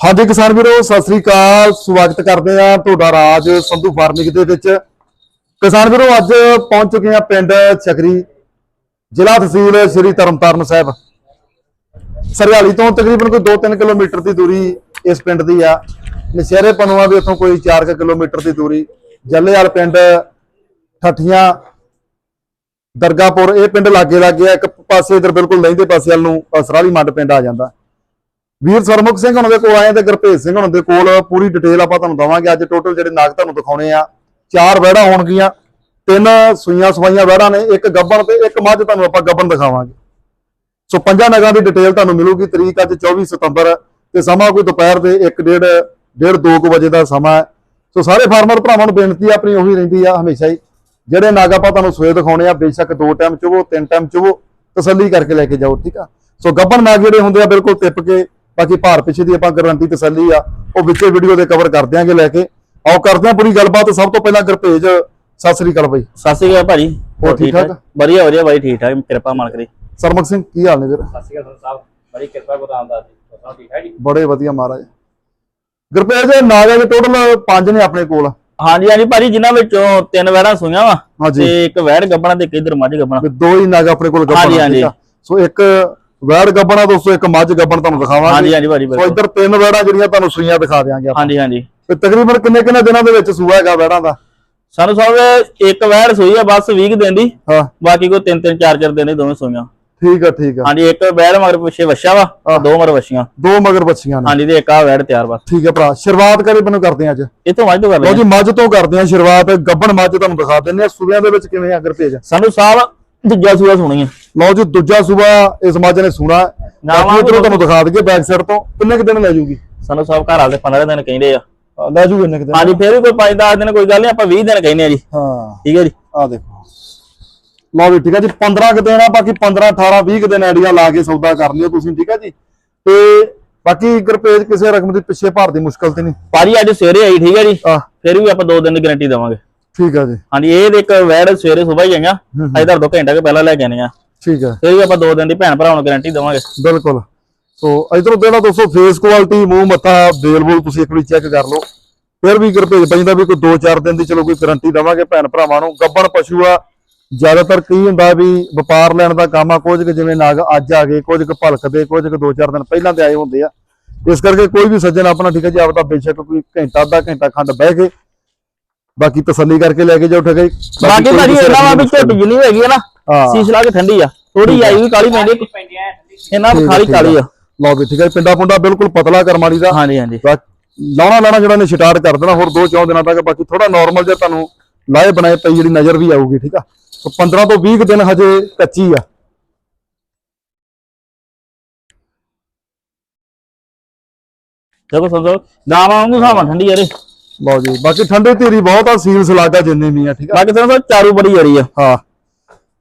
ਹਾਂਜੀ ਕਿਸਾਨ ਵੀਰੋ, ਸਤਿ ਸ੍ਰੀ ਅਕਾਲ। ਸਵਾਗਤ ਕਰਦੇ ਆ ਤੁਹਾਡਾ ਰਾਜ ਸੰਧੂ ਫਾਰਮਿੰਗ ਦੇ ਵਿੱਚ। ਕਿਸਾਨ ਵੀਰੋ, ਅੱਜ ਪਹੁੰਚ ਚੁੱਕੇ ਆ ਪਿੰਡ ਛਕਰੀ, ਜ਼ਿਲ੍ਹਾ ਤਹਿਸੀਲ ਸ੍ਰੀ ਤਰਨਤਾਰਨ ਸਾਹਿਬ। ਸਰਿਆਲੀ ਤੋਂ ਤਕਰੀਬਨ ਕੋਈ 2-3 ਕਿਲੋਮੀਟਰ ਦੀ ਦੂਰੀ ਇਸ ਪਿੰਡ ਦੀ ਆ। ਨਸ਼ਹਿਰੇ ਪਨੂਆ ਵੀ ਉੱਥੋਂ ਕੋਈ 4 ਕਿਲੋਮੀਟਰ ਦੀ ਦੂਰੀ। ਜੱਲੇਵਾਲ ਪਿੰਡ, ਠੱਠੀਆਂ ਦਰਗਾਪੁਰ ਇਹ ਪਿੰਡ ਲਾਗੇ ਲਾਗੇ ਆ। ਇੱਕ ਪਾਸੇ ਇਧਰ ਬਿਲਕੁਲ ਲਹਿੰਦੇ ਪਾਸੇ ਵੱਲ ਨੂੰ ਅਸਰਾਲੀ ਮੰਡ ਪਿੰਡ ਆ ਜਾਂਦਾ। ਵੀਰ ਸਰਮੁਖ ਸਿੰਘ ਉਹਨਾਂ ਦੇ ਕੋਲ ਆਏ ਤੇ ਗੁਰਭੇਜ ਸਿੰਘ ਉਹਨਾਂ ਦੇ ਕੋਲ ਪੂਰੀ ਡਿਟੇਲ ਆਪਾਂ ਤੁਹਾਨੂੰ ਦਵਾਂਗੇ। ਅੱਜ ਟੋਟਲ ਜਿਹੜੇ ਨਾਗ ਤੁਹਾਨੂੰ ਦਿਖਾਉਣੇ ਆ, ਚਾਰ ਵਹਿੜਾਂ ਹੋਣਗੀਆਂ, ਤਿੰਨ ਸੂਈਆਂ ਸਵਾਈਆਂ ਵਹਿੜਾਂ ਨੇ, ਇੱਕ ਗੱਬਣ ਤੇ ਇੱਕ ਮੱਝ ਤੁਹਾਨੂੰ ਆਪਾਂ ਗੱਬਣ ਦਿਖਾਵਾਂਗੇ। ਸੋ ਪੰਜਾਂ ਨਗਾਂ ਦੀ ਡਿਟੇਲ ਤੁਹਾਨੂੰ ਮਿਲੂਗੀ, ਤਰੀਕ ਅੱਜ 24 ਸਤੰਬਰ ਤੇ ਸਮਾਂ ਕੋਈ ਦੁਪਹਿਰ ਦੇ 1:30 ਡੇਢ 2 ਵਜੇ ਦਾ ਸਮਾਂ ਹੈ। ਸੋ ਸਾਰੇ ਫਾਰਮਰ ਭਰਾਵਾਂ ਨੂੰ ਬੇਨਤੀ ਆਪਣੀ ਉਹੀ ਰਹਿੰਦੀ ਆ ਹਮੇਸ਼ਾ ਹੀ। ਜਿਹੜੇ ਨਾਗ ਆਪਾਂ ਤੁਹਾਨੂੰ ਸੋਏ ਦਿਖਾਉਣੇ ਆ, ਬੇਸ਼ੱਕ ਦੋ ਟਾਈਮ ਚੁਵੋ, ਤਿੰਨ ਟਾਈਮ ਚੁਵੋ, ਤਸੱਲੀ ਕਰਕੇ ਲੈ ਕੇ ਜਾਓ, ਠੀਕ ਆ? ਸੋ ਗੱਬਣ ਨਾਗ ਜਿਹੜੇ ਹੁੰਦੇ ਆ, ਬਿਲਕੁਲ ਟਿਪ ਕੇ ਬਾਕੀ ਭਾਰ ਪਿੱਛੇ ਦੀ ਆਪਾਂ ਗਾਰੰਟੀ ਤਸੱਲੀ ਆ ਉਹ ਵਿੱਚੇ ਵੀਡੀਓ ਦੇ ਕਵਰ ਕਰ ਦਿਆਂਗੇ ਲੈ ਕੇ। ਆਓ ਕਰਦੇ ਆ ਪੂਰੀ ਗੱਲਬਾਤ। ਸਭ ਤੋਂ ਪਹਿਲਾਂ ਗੁਰਭੇਜ ਸਤਿ ਸ੍ਰੀ ਅਕਾਲ ਬਾਈ। ਸਤਿ ਸ਼੍ਰੀ ਅਕਾਲ ਭਾਜੀ। ਹੋਰ ਠੀਕ ਠਾਕ? ਵਧੀਆ ਵਧੀਆ ਬਾਈ ਠੀਕ ਠਾਕ ਕਿਰਪਾ ਮਾਨ ਕਰੀ ਸਰਮਕ ਸਿੰਘ ਕੀ ਹਾਲ ਨੇ ਵੀਰ? ਸਤਿ ਸ਼੍ਰੀ ਅਕਾਲ ਸਾਹਿਬ। ਬੜੀ ਕਿਰਪਾ ਗੁਰੂ ਦਾ ਜੀ। ਠੀਕ ਹੈ ਜੀ? ਬੜੇ ਵਧੀਆ ਮਹਾਰਾਜ। ਗੁਰਭੇਜ ਨਾਗ ਦੇ ਟੋਟਲ ਪੰਜ ਨੇ ਆਪਣੇ ਕੋਲ। ਹਾਂਜੀ ਹਾਂਜੀ ਭਾਜੀ ਜਿਨ੍ਹਾਂ ਵਿੱਚੋਂ ਤਿੰਨ ਵਹਿੜਾਂ ਸੂਈਆਂ ਵਾ ਤੇ ਇੱਕ ਵਹਿੜ ਗੱਬਣਾ ਤੇ ਇੱਕ ਇਧਰ ਮੱਝ ਗੱਬਣਾ। ਦੋ ਹੀ ਨਾਗ ਆਪਣੇ ਕੋਲ ਗੱਬਣ ਹਾਂਜੀ, ਹਾਂਜੀ। ਸੋ ਇੱਕ ਵੈੜ ਗੱਬਣਾ ਦੋਸਤੋ ਇੱਕ ਮੱਝ ਗੱਬਣ ਤੁਹਾਨੂੰ ਦਿਖਾਵਾਂਗੇ। ਹਾਂਜੀ ਹਾਂਜੀ ਭਾਜੀ ਸੋ ਇੱਧਰ ਤਿੰਨ ਵੈੜਾਂ ਜਿਹੜੀਆਂ ਤੁਹਾਨੂੰ ਸੂਈਆਂ ਦਿਖਾ ਦਿਆਂਗੇ ਆਪਾਂ। ਹਾਂਜੀ ਹਾਂਜੀ। ਤੇ ਤਕਰੀਬਨ ਕਿੰਨੇ ਕਿੰਨੇ ਦਿਨਾਂ ਦੇ ਵਿੱਚ ਸੂਆ ਹੈਗਾ ਵੈੜਾਂ ਦਾ? ਸਾਨੂੰ ਸਾਹਿਬ ਇੱਕ ਵਹਿੜ ਸੂਈ ਆ ਬਸ 20 ਕੁ ਦਿਨ ਦੀ। ਹਾਂ। ਬਾਕੀ ਕੋਈ ਤਿੰਨ ਤਿੰਨ ਚਾਰ ਚਾਰ ਦਿਨ ਦੀ ਦੋਵੇਂ ਸੂਈਆਂ। ਠੀਕ ਆ ਠੀਕ ਆ। ਹਾਂਜੀ ਇੱਕ ਵਹਿੜ ਮਗਰ ਪਿੱਛੇ ਵੱਛਾ ਵਾ। ਦੋ ਮਗਰ ਵੱਛੀਆਂ। ਦੋ ਮਗਰ ਬੱਚੀਆਂ ਨੇ। ਹਾਂਜੀ ਤੇ ਇੱਕ ਆ ਵਹਿੜ ਤਿਆਰ ਬਸ। ਠੀਕ ਹੈ ਭਰਾ ਸ਼ੁਰੂਆਤ ਕਰੇ ਮੈਨੂੰ ਕਰਦੇ ਹਾਂ ਅੱਜ। ਇਥੋਂ ਮੱਝ ਤੋਂ ਕਰ ਲਓ ਲਿਆ ਜੀ ਮੱਝ ਤੋਂ ਕਰਦੇ ਹਾਂ ਸ਼ੁਰੂਆਤ ਗੱਬਣ ਮੱਝ ਤੁਹਾਨੂੰ ਦਿਖਾ ਦਿੰਦੇ ਆ। ਸੂਬਿਆਂ ਦੇ ਵਿੱਚ ਕਿਵੇਂ ਅਗਰ ਭੇਜ। ਸਾਨੂੰ ਸਾਹਿਬ ਦੂਜਾ ਸੂਆ ਸੁਣੀ ਆ। ਲਓ ਜੀ ਦੂਜਾ ਸੂਬਾ ਇਸ ਮੱਝ ਨੇ ਸੁਣਾ। ਨਾਵਾਂ ਇਧਰੋਂ ਤੁਹਾਨੂੰ ਦਿਖਾ ਦਈਏ ਬੈਕ ਸਾਈਡ ਤੋਂ। ਕਿੰਨੇ ਕੁ ਦਿਨ ਲੈ ਜੂਗੀ? ਸਾਨੂੰ ਸਾਹਿਬ ਘਰ ਵਾਲੇ 15 ਦਿਨ ਕਹਿੰਦੇ ਆ। ਲੈ ਜੂਗੇ ਇੰਨੇ ਕੁ ਦਿਨ। ਹਾਂਜੀ ਫੇਰ ਵੀ ਕੋਈ 5-10 ਦਿਨ ਕੋਈ ਗੱਲ ਨਹੀਂ ਆਪਾਂ 20 ਦਿਨ ਕਹਿੰਦੇ ਆ ਜੀ। ਹਾਂ। ਠੀਕ ਹੈ ਜੀ। ਆ ਦੇਖੋ। ਲਓ ਵੀ ਠੀਕ ਹੈ ਜੀ 15 ਕੁ ਦਿਨ ਆ ਬਾਕੀ 15 18 20 ਕੁ ਦਿਨ ਆਈਡੀਆ ਲਾ ਕੇ ਸੌਦਾ ਕਰ ਲਿਓ ਤੁਸੀਂ ਠੀਕ ਹੈ ਜੀ। ਤੇ ਬਾਕੀ ਗਰਪੇਜ ਕਿਸੇ ਰਕਮ ਦੀ ਪਿੱਛੇ ਭਾਰ ਦੀ ਮੁਸ਼ਕਲ ਤੇ ਨਹੀਂ। ਭਾਜੀ ਅੱਜ ਸਵੇਰੇ ਆਈ ਠੀਕ ਹੈ ਜੀ। ਫਿਰ ਵੀ ਆਪਾਂ 2 ਦਿਨ ਦੀ ਗਾਰੰਟੀ ਦੇਵਾਂਗੇ। ਠੀਕ ਹੈ ਜੀ। ਹਾਂਜੀ ਇਹ ਇੱਕ ਵੈੜ ਸਵੇਰੇ ਸਵੇਰ ਹੀ ਆਈਆਂ। ਅਜੇ ਦੋ ਘੰਟੇ ਕੇ ਪਹਿਲਾਂ ਲੈ ਕੇ ਆਈਆਂ ਠੀਕ ਹੈ। ਫਿਰ ਵੀ ਆਪਾਂ 2 ਦਿਨ ਦੀ ਭੈਣ ਭਰਾਵਾਂ ਨੂੰ ਗਾਰੰਟੀ ਦੇਵਾਂਗੇ। ਬਿਲਕੁਲ। ਸੋ ਇਧਰੋਂ ਜਿਹੜਾ ਦੋਸਤੋ ਫੇਸ ਕੁਆਲਿਟੀ ਮੂੰਹ ਮੱਥਾ ਬੇਲ ਬੂਲ ਤੁਸੀਂ ਇੱਕ ਵਾਰੀ ਚੈੱਕ ਕਰ ਲਓ। ਫਿਰ ਵੀ ਗਰਪੇਜ ਪੈਂਦਾ ਵੀ ਕੋਈ 2-4 ਦਿਨ ਦੀ ਚਲੋ ਕੋਈ ਗਾਰੰਟੀ ਦੇਵਾਂਗੇ ਭੈਣ ਭਰਾਵਾਂ ਨੂੰ। ਗੱਬਣ ਪਸ਼ੂ ਆ ਜ਼ਿਆਦਾਤਰ ਕੀ ਹੁੰਦਾ ਵੀ ਵਪਾਰ ਲੈਣ ਦਾ ਕੰਮ ਆ ਕੁਝ ਕੁ ਜਿਵੇਂ ਨਾਗ ਅੱਜ ਆ ਗਏ ਕੁਝ ਕੁ ਭਲਕਦੇ ਕੁਝ ਕੁ 2-4 ਦਿਨ ਪਹਿਲਾਂ ਤੇ ਆਏ ਹੁੰਦੇ ਆ। ਇਸ ਕਰਕੇ ਕੋਈ ਵੀ ਸੱਜਣ ਆਪਣਾ ਠੀਕ ਹੈ ਜੀ ਆਪਦਾ ਬੇਸ਼ੱਕ ਕੋਈ ਘੰਟਾ ਅੱਧਾ ਘੰਟਾ ਖੰਡ ਬਹਿ ਕੇ ਬਾਕੀ ਤਸੱਲੀ ਕਰਕੇ ਲੈ ਕੇ ਜਾਓ ਹੈ ਜੀ। ਬਾਕੀ ਭਾਜੀ ਇਹਨਾਂ ਵਾ ਵੀ ਦੀ ਝੋਟੀ ਜਿੰਨੀ ਹੈਗੀ ਆ ਨਾ। ਹਾਂ ਸੀਸ ਲਾ ਕੇ ਠੰਡੀ ਆ। ਥੋੜੀ ਆਈ ਵੀ ਕਾਲੀ ਪੈਂਦੀ। ਇਹਨਾਂ ਨੂੰ ਖਾਲੀ। ਕਾਲੀ ਆ। ਲਓ ਵੀ ਠੀਕ ਹੈ ਪਿੰਡਾ ਪੁੰਡਾ ਬਿਲਕੁਲ ਪਤਲਾ ਕਰਮਾਲੀ ਦਾ। ਹਾਂਜੀ ਹਾਂਜੀ। ਬਸ ਲਾਉਣਾ ਲਾਣਾ ਜਿਹੜਾ ਨੇ ਸਟਾਰਟ ਕਰ ਦੇਣਾ ਹੋਰ ਦੋ ਚੌਂ ਦਿਨਾਂ ਤੱਕ ਬਾਕੀ ਥੋੜਾ ਨਾਰਮਲ ਜਿਹਾ ਤੁਹਾਨੂੰ ਲਾਏ ਬਣਾਏ ਪਈ ਜਿਹੜੀ ਨਜ਼ਰ ਵੀ ਆਊਗੀ ਠੀਕ ਆ? ਸੋ 15 ਤੋਂ 20 ਕੁ ਦਿਨ ਹਜੇ ਕੱਚੀ ਆ। ਦੇਖੋ ਸਮਝੋ ਗਾਵਾਂ ਵਾਂਗੂ ਸਾਵਾਂ ਠੰਡੀ ਯਾਰੇ ਲਓ ਜੀ ਬਾਕੀ ਠੰਡੇ ਧੀਰੀ ਬਹੁਤ ਆ ਸੀਲ ਸਲਾਗਾ ਜਿੰਨੇ ਵੀ ਆ ਠੀਕ ਆ? ਬਾਕੀ ਸਮਝੋ ਚਾਰੂ ਬੜੀ ਯਾਰੀ ਆ। ਹਾਂ।